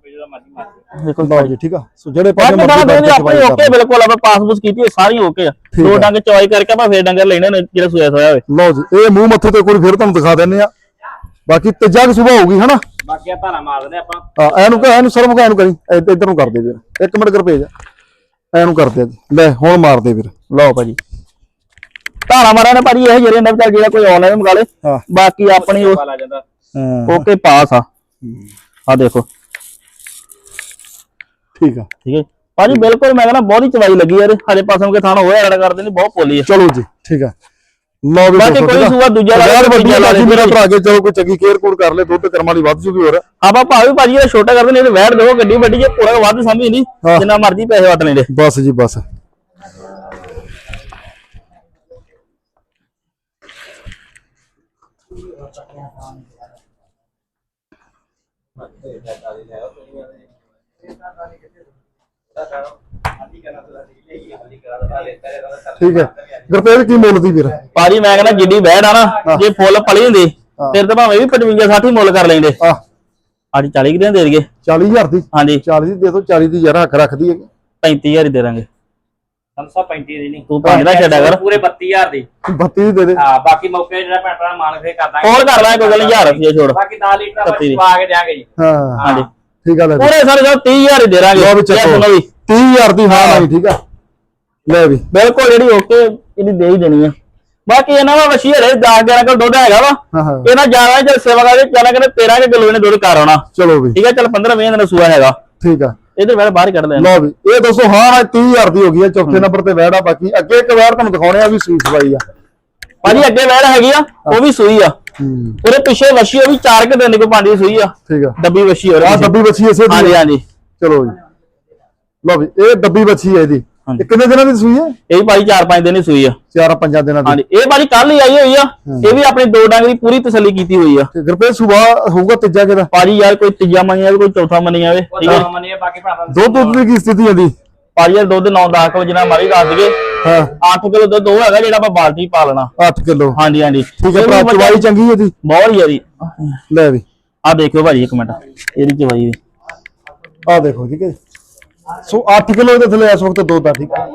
ਜਿਹੜਾ ਮਾਰ ਲਓ ਜੀ ਠੀਕ ਆ। ਸੋ ਜਿਹੜੇ ਪਾਸੇ ਮਰਜ਼ੀ ਆਪਣੀ ਓਕੇ ਬਿਲਕੁਲ ਆਪਾਂ ਪਾਸਬੁੱਕ ਕੀਤੀ ਹੈ ਸਾਰੀ ਓਕੇ ਆ। ਦੋ। ਡੰਗ ਚਵਾਈ ਕਰਕੇ ਆਪਾਂ ਫੇਰ ਡੰਗਰ ਲੈਣੇ ਨੇ ਜਿਹੜਾ ਸੋਇਆ ਸੋਇਆ ਹੋਵੇ। ਲਓ ਜੀ ਇਹ ਮੂੰਹ ਮੱਥੇ ਤੇ ਕੋਈ ਫਿਰ ਤੁਹਾਨੂੰ ਦਿਖਾ ਦਿੰਨੇ ਆ। ਬਾਕੀ ਤੀਜਾ ਕਿ ਸੁਭਾ ਹੋਊਗੀ ਹਨਾ? ਬਾਕੀ ਆ ਧਾਰਾ ਮਾਰ ਦਿੰਦੇ ਆਪਾਂ। ਆ ਇਹਨੂੰ ਕਹ ਇਹਨੂੰ ਸਰਵ ਇਹਨੂੰ ਕਰੀ। ਇੱਧ- ਇੱਧਰ ਨੂੰ ਕਰ ਦੇ ਵੀਰ ਇੱਕ ਮਿੰਟ ਕਰ ਭੇਜ। ਇਹਨੂੰ ਕਰ ਦੇ। ਜੀ ਲੈ ਹੁਣ ਮਾਰ ਦੇ ਵੀਰ ਲਓ ਭਾਜੀ। ਧਾਰਾ ਮਾਰਾਂ ਨੇ ਭਾਜੀ ਇਹ ਜਿਹੜੇ ਨੇ ਵਿਚਾਰ ਜਿਹੜਾ ਕੋਈ ਆਨਲਾਈਨ ਮੰਗਾ ਲੇ। ਹਾਂ। ਬਾਕੀ ਆਪਣੀ ਜਾਂਦਾ। ਹਾਂ। ਓਕੇ ਪਾਸ ਆ। ਆ ਦੇਖੋ। ਠੀਕ ਆ। ਠੀਕ ਹੈ ਭਾਜੀ ਬਿਲਕੁਲ ਮੈਂ ਕਹਿੰਦਾ ਬਹੁਤ ਹੀ ਚਵਾਈ ਲੱਗੀ ਯਾਰ। ਹਜੇ ਪਾਸੋਂ ਕੇ ਥਾਣਾ ਹੋਇਆ ਐਡ ਕਰਦੇ ਨਹੀਂ ਬਹੁਤ ਪੋਲੀ ਆ। ਚਲੋ ਜੀ ਠੀਕ ਆ। ਲਓ ਵੀ ਬਾਕੀ ਦੋਸਤੋ, ਕੋਈ ਠੀਕ ਆ? ਸੂਆ ਦੂਜਾ ਲਾ ਯਾਰ ਲੈ, ਵੱਡੀ ਤੀਜਾ ਲਾ ਬਾਕੀ ਲੈ, ਮੇਰਾ ਠੀਕ ਭਰਾ ਕੇ ਚਲੋ ਕੋਈ ਚੰਗੀ ਕੇਅਰ ਕੋਡ ਕਰ ਲੈ ਦੁੱਧ ਤੇ ਕਰਮ ਵਾਲੀ ਵੱਧ ਜੂਗੀ ਹੋਰ ਆਪਾਂ ਭਾਵੇਂ ਭਾਜੀ ਇਹ ਛੋਟਾ ਕਰਦੇ ਨੇ ਇਹ ਵੈਟ ਦੇਵੋ ਗੱਡੀ ਵੱਡੀ ਜੇ ਪੂਰਾ ਵੱਧ ਸਮਝੀ ਨਹੀਂ ਹਾਂ। ਜਿੰਨਾ ਮਰਜ਼ੀ ਪੈਸੇ ਵਟ ਲੈਂਦੇ ਬਸ ਜੀ ਬਸ ਠੀਕ ਹੈ। ਗੁਰਪ੍ਰੀਤ ਕੀ ਮੁੱਲ ਦੀ ਵੀਰ ਭਾਜੀ ਮੈਂ ਕਹਿੰਦਾ ਜਿੱਡੀ ਆ ਨਾ ਜੇ ਫੁੱਲ ਪਲੀ ਹੁੰਦੀ ਫਿਰ ਤਾਂ ਭਾਵੇਂ ਵੀ 55 60 ਮੁੱਲ ਕਰ ਲੈਂਦੇ। ਆ ਅੱਜ 40 ਕਿ ਦਿਨ ਦੇ ਦਈਏ। 40000 ਦੀ? ਹਾਂਜੀ। 40 ਦੀ ਦੇ ਦੋ 40 ਦੀ ਯਾਰ ਹੱਕ ਰੱਖਦੀ ਹੈ 35000 ਹੀ ਦੇ ਦਾਂਗੇ। 335 ਦੀ ਨਹੀਂ। ਤੂੰ ਪੰਜ ਦਾ ਛੱਡਿਆ ਕਰ। ਪੂਰੇ 32000 ਦੀ। 32 ਦੀ ਦੇ। ਹਾਂ ਬਾਕੀ ਮੌਕੇ ਜਿਹੜਾ ਭੈਣ ਭਰਾ ਮਾਨ ਫੇਰ ਕਰ ਦਾਂਗੇ। ਹੋਰ ਕਰ ਲੈ ਕੋਈ ਗੱਲ 1000 ਰੁਪਏ ਛੋੜ। ਬਾਕੀ 10 ਲੀਟਰ ਆਪਾਂ। ਚਵਾ ਕੇ ਦਿਆਂਗੇ ਜੀ। ਹਾਂ। ਹਾਂਜੀ। ਠੀਕ ਆ ਲੈ। ਪੂਰੇ ਸਾਰੇ ਜੋ 30000 ਹੀ ਦੇ ਦਾਂਗੇ। ਲਓ ਵੀ ਜੇ ਚੱਕੋ। ਸੁਣੋ ਵੀ 30000 ਦੀ ਹਾਂ ਨਹੀਂ ਠੀਕ ਆ। ਲੈ ਵੀ। ਬਿਲਕੁਲ ਜਿਹੜੀ ਓਕੇ ਇਹਦੀ ਦੇ ਹੀ ਦੇਣੀ ਆ। ਬਾਕੀ ਇਹਨਾਂ ਦਾ ਵਸ਼ੀ ਹਲੇ 10 11 ਕਿਲੋ ਦੁੱਧ ਹੈਗਾ ਵਾ। ਇਹਨਾਂ ਜ਼ਿਆਦਾ ਚੱਲ ਸੇਵਾ ਕਰਕੇ ਚੱਲ ਕਹਿੰਦੇ 13 ਕਿ ਕਿਲੋ ਇਹਨੇ ਦੁੱਧ ਕਰ ਆਉਣਾ। ਚਲੋ ਵੀ। ਠੀਕ ਹੈ ਚੱਲ 15 20 ਦਿਨ ਦਾ ਸੂਆ ਹੈਗਾ। ਠੀਕ ਆ। ਇਧਰ ਵੈਲ ਬਾਹਰ ਕੱਢ ਲੈਣਾ। ਲਓ ਵੀ ਇਹ ਦੋਸਤੋ ਹਾਂ ਨਾ 30000 ਦੀ ਹੋ ਗਈ ਹੈ ਚੌਥੇ ਨੰਬਰ ਤੇ ਵੈੜ ਆ ਬਾਕੀ। ਅੱਗੇ ਇੱਕ ਵੈੜ ਤੁਹਾਨੂੰ ਦਿਖਾਉਣੇ ਆ ਵੀ ਸੂਈ ਸਵਾਈ ਆ। ਭਾਜੀ ਅੱਗੇ ਵੈਲ ਹੈਗੀ ਆ ਉਹ ਵੀ ਸੂਈ ਆ। ਉਹਦੇ ਪਿੱਛੇ ਵਸ਼ੀ ਉਹ ਵੀ 4 ਕਿ ਦਿਨ ਦੀ ਕੋਈ ਪਾਂਡੀ ਸੂਈ ਆ। ਠੀਕ ਆ। ਡੱਬੀ ਵਸ਼ੀ ਹੋਰ ਆ ਡੱਬੀ ਬੱਚੀ ਇਸੇ ਦੀ ਹਾਂਜੀ। ਹਾਂਜੀ। ਚਲੋ ਜੀ। ਲਓ ਵੀ ਇਹ ਡੱਬੀ ਬੱਚੀ ਹੈ ਇਹਦੀ। ਇਹ ਕਿੰਨੇ ਦਿਨਾਂ ਦੀ ਸੂਈ ਹੈ ਇਹ ਵੀ ਭਾਜੀ 4-5 ਦਿਨ ਹੀ ਸੂਈ ਆ। ਚਾਰ ਪੰਜਾਂ ਦਿਨਾਂ ਦੀ। ਹਾਂਜੀ ਇਹ ਭਾਜੀ ਕੱਲ ਹੀ ਆਈ ਹੋਈ ਆ। ਇਹ ਵੀ ਆਪਣੀ ਦੋ ਡੰਗ ਦੀ ਪੂਰੀ ਤਸੱਲੀ ਕੀਤੀ ਹੋਈ ਆ। ਤੇ ਗੁਰਪ੍ਰੀਤ ਸੁਬਾਹ ਹੋਊਗਾ ਤੀਜਾ ਕਿਦਾ ਭਾਜੀ ਯਾਰ ਕੋਈ ਤੀਜਾ ਮੰਨੀ ਆਵੇ ਕੋਈ ਚੌਥਾ ਮੰਨੀ ਆਵੇ ਉਹ ਠੀਕ ਹੈ ਭਰਾ ਦੁੱਧ ਦੁੱਧ ਦੀ ਕੀ ਸਥਿਤੀ ਆਂਦੀ ਭਾਜੀ ਯਾਰ ਦੁੱਧ 9-10 ਕਿਲੋ ਜਿੰਨਾ ਮਾਰੀ ਦੱਸ ਦਈਏ। ਹਾਂ। 8 ਕਿਲੋ ਦੁੱਧ ਉਹ ਹੈਗਾ ਜਿਹੜਾ ਆਪਾਂ ਬਾਲਟੀ ਪਾ ਲੈਣਾ। 8 ਕਿਲੋ। ਹਾਂਜੀ ਹਾਂਜੀ। ਠੀਕ ਹੈ ਭਰਾ ਚਵਾਈ ਚੰਗੀ ਇਹਦੀ? ਬਹੁਤ ਹੀ ਯਾਰੀ ਲੈ ਵੀ। ਆ ਦੇਖਿਓ ਭਾਜੀ ਇੱਕ ਮਿੰਟ ਇਹਦੀ ਚਵਾਈ ਦੀ। ਆ ਦੇਖੋ ਠੀਕ ਹੈ ਜੀ। ਸੋ 8 ਕਿਲੋ ਦੇ ਥੱਲੇ ਇਸ ਵਕਤ ਦੁੱਧ ਆ ਠੀਕ ਹੈ।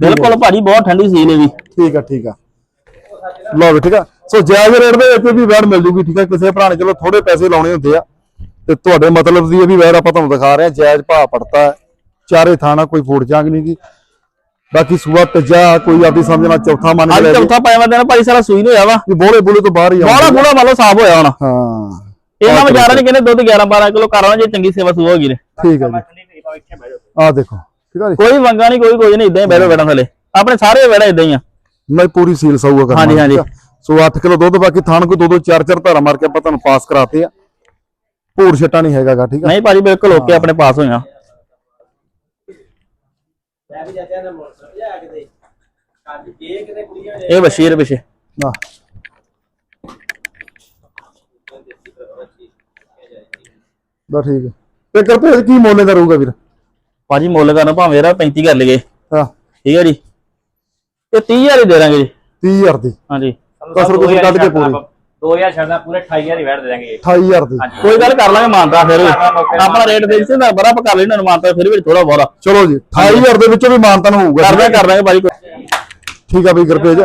ਬਿਲਕੁਲ ਭਾਜੀ ਬਹੁਤ ਠੰਡੀ ਸੀਲ ਇਹ ਵੀ ਠੀਕ ਆ ਠੀਕ ਆ ਲਓ ਵੀ ਠੀਕ ਆ ਸੋ ਜਾਇਜ਼ ਰੇਟ ਦੇ ਵਿੱਚ ਵੀ ਵੈੜ ਮਿਲ ਜੂਗੀ ਠੀਕ ਆ ਕਿਸੇ ਭਰਾ ਨੇ ਚਲੋ ਥੋੜੇ ਪੈਸੇ ਲਾਉਣੇ ਹੁੰਦੇ ਆ ਤੇ ਤੁਹਾਡੇ ਮਤਲਬ ਦੀ ਇਹ ਵੀ ਵੈੜ ਆਪਾਂ ਤੁਹਾਨੂੰ ਦਿਖਾ ਰਹੇ ਆ ਜਾਇਜ਼ ਭਾਅ ਪੜਤਾ ਹੈ। ਚਾਰੇ ਥਾਣਾ ਕੋਈ ਫੂੜ ਜਾਂਗ ਨਹੀਂ ਗੀ ਬਾਕੀ ਸੂਆ ਤੀਜਾ ਕੋਈ ਆਪਦੀ ਸਮਝਣਾ ਚੌਥਾ ਮੰਨ ਕੇ ਅੱਜ ਲੈ ਜੀ ਚੌਥਾ ਪੰਜਵਾਂ ਦਿਨ ਭਾਜੀ ਸਾਰਾ ਸੂਈ ਨਹੀਂ ਹੋਇਆ ਵਾ। ਬੋਲੇ ਬੋਲੇ ਤੋਂ ਬਾਹਰ ਹੀ ਬੋਲਾ ਆਉਂਦੇ ਬੋਲਾ ਮੰਨ ਲਓ ਸਾਫ਼ ਹੋਇਆ ਹੁਣ। ਹਾਂ। ਇਹਨਾਂ ਵਿਚਾਰਾਂ ਨੇ ਕਹਿੰਦੇ ਦੁੱਧ 11 12 ਕਿਲੋ ਕਰਾਉਣਾ ਜੇ ਚੰਗੀ ਸੇਵਾ ਸੁ ਹੋਗੀ ਨੇ। ਠੀਕ ਹੈ ਜੀ। ਆ ਦੇਖੋ ਠੀਕ ਜੀ। ਕੋਈ ਵੰਗਾ ਨਹੀਂ ਕੋਈ ਕੋਈ ਨਹੀਂ ਇਦਾਂ ਹੀ ਬੈਠੋ ਬੈਠਾ ਥਲੇ। ਆਪਣੇ ਸਾਰੇ ਵੇੜਾ ਇਦਾਂ ਹੀ ਆ। ਮੈਂ ਪੂਰੀ ਸੀਲ ਸੌਗਾ ਕਰਨਾ। ਹਾਂਜੀ, ਹਾਂਜੀ। ਸੋ 8 ਕਿਲੋ ਦੁੱਧ ਬਾਕੀ ਥਾਣ ਕੋਈ ਦੋ ਦੋ ਚਾਰ ਚਾਰ ਧਾਰਾ ਮਾਰ ਕੇ ਆਪਾਂ ਤੁਹਾਨੂੰ ਪਾਸ ਕਰਾਤੇ ਆ। ਭੂਰ ਛੱਟਾ ਨਹੀਂ ਹੈਗਾਗਾ ਠੀਕ ਆ। ਨਹੀਂ ਭਾਜੀ ਬਿਲਕੁਲ ਓਕੇ ਆਪਣੇ ਪਾਸ ਹੋਇਆ ਇਹ ਬਸ਼ੀਰ ਪਿਛੇ ਨਾ ਬਸ ਠੀਕ ਹੈ। ਤੇ ਗੁਰਭੇਜ ਕੀ ਮੁੱਲ ਦਾ ਰਹੂਗਾ ਵੀਰ? ਭਾਜੀ ਮੁੱਲ ਕਰਨ ਭਾਵੇਂ ਇਹਦਾ 35 ਕਰ ਲਈਏ। ਹਾਂ। ਠੀਕ ਹੈ ਜੀ। ਇਹ 30000 ਹੀ ਦੇ ਦਾਂਗੇ ਜੀ। 30000 ਦੀ। ਹਾਂਜੀ। ਕਸਰ ਕੁਸਰ ਕੱਢ ਕੇ ਪੂਰੀ। 2000 ਛੱਡਦਾ ਪੂਰੇ 28000 ਹੀ ਵੈਟ ਦੇ ਦਾਂਗੇ। 28000 ਦੀ। ਕੋਈ ਗੱਲ ਕਰ ਲਾਂਗੇ ਮਾਨਤਾ ਫਿਰ ਆਪਣਾ ਰੇਟ ਦੇ ਦਿੱਤੇ ਨਾ ਬੜਾ ਆਪਾਂ ਕਰ ਲੈਣਾ ਮਾਨਤਾ ਫਿਰ ਵੀ ਥੋੜਾ ਬਹੁਤਾ। ਚਲੋ ਜੀ 28000 ਦੇ ਵਿੱਚੋਂ ਵੀ ਮਾਨਤਨ ਹੋਊਗਾ ਕਰਦਾ ਕਰ ਲਾਂਗੇ ਭਾਜੀ ਕੋਈ- ਠੀਕ ਆ ਬਈ ਗੁਰਪੇਜ।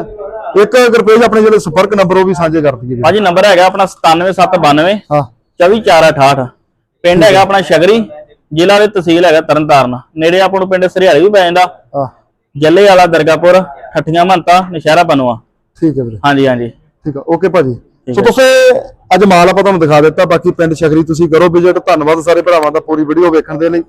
ਇੱਕ ਗੁਰਪੇਜ ਆਪਣੇ ਜਿਹੜੇ ਸੰਪਰਕ ਨੰਬਰ ਉਹ ਵੀ ਸਾਂਝੇ ਕਰ ਦਈਏ ਭਾਜੀ ਨੰਬਰ ਹੈਗਾ ਆਪਣਾ 97792 ਹਾਂ। 24468 ਪਿੰਡ ਹੈਗਾ ਆਪਣਾ ਸ਼ਗਰੀ ਜ਼ਿਲ੍ਹਾ ਦੇ ਤਹਿਸੀਲ ਹੈਗਾ ਤਰਨਤਾਰਨ। ਨੇੜੇ ਆਪਾਂ ਨੂੰ ਪਿੰਡ ਸਰਿਆਲੀ ਵੀ ਪੈ ਜਾਂਦਾ। ਹਾਂ। ਜੱਲੇ ਵਾਲਾ ਦਰਗਾਪੁਰ ਠੱਠੀਆਂ ਮੰਤਾ ਨਸ਼ਹਿਰਾ ਬਨਵਾ ਠੀਕ ਹੈ ਵੀਰੇ। ਹਾਂਜੀ ਹਾਂਜੀ। ਠੀਕ ਆ ਓਕੇ ਭਾਜੀ। ਸੋ। ਤੁਸੀਂ ਅੱਜ ਮਾਲ ਆਪਾਂ ਤੁਹਾਨੂੰ ਦਿਖਾ ਦਿੱਤਾ ਬਾਕੀ ਪਿੰਡ ਸ਼ਗਰੀ ਤੁਸੀਂ ਕਰੋ ਵਿਜ਼ਿਟ ਧੰਨਵਾਦ ਸਾਰੇ ਭਰਾਵਾਂ ਦਾ ਪੂਰੀ ਵੀਡੀਓ ਵੇਖਣ ਦੇ ਲਈ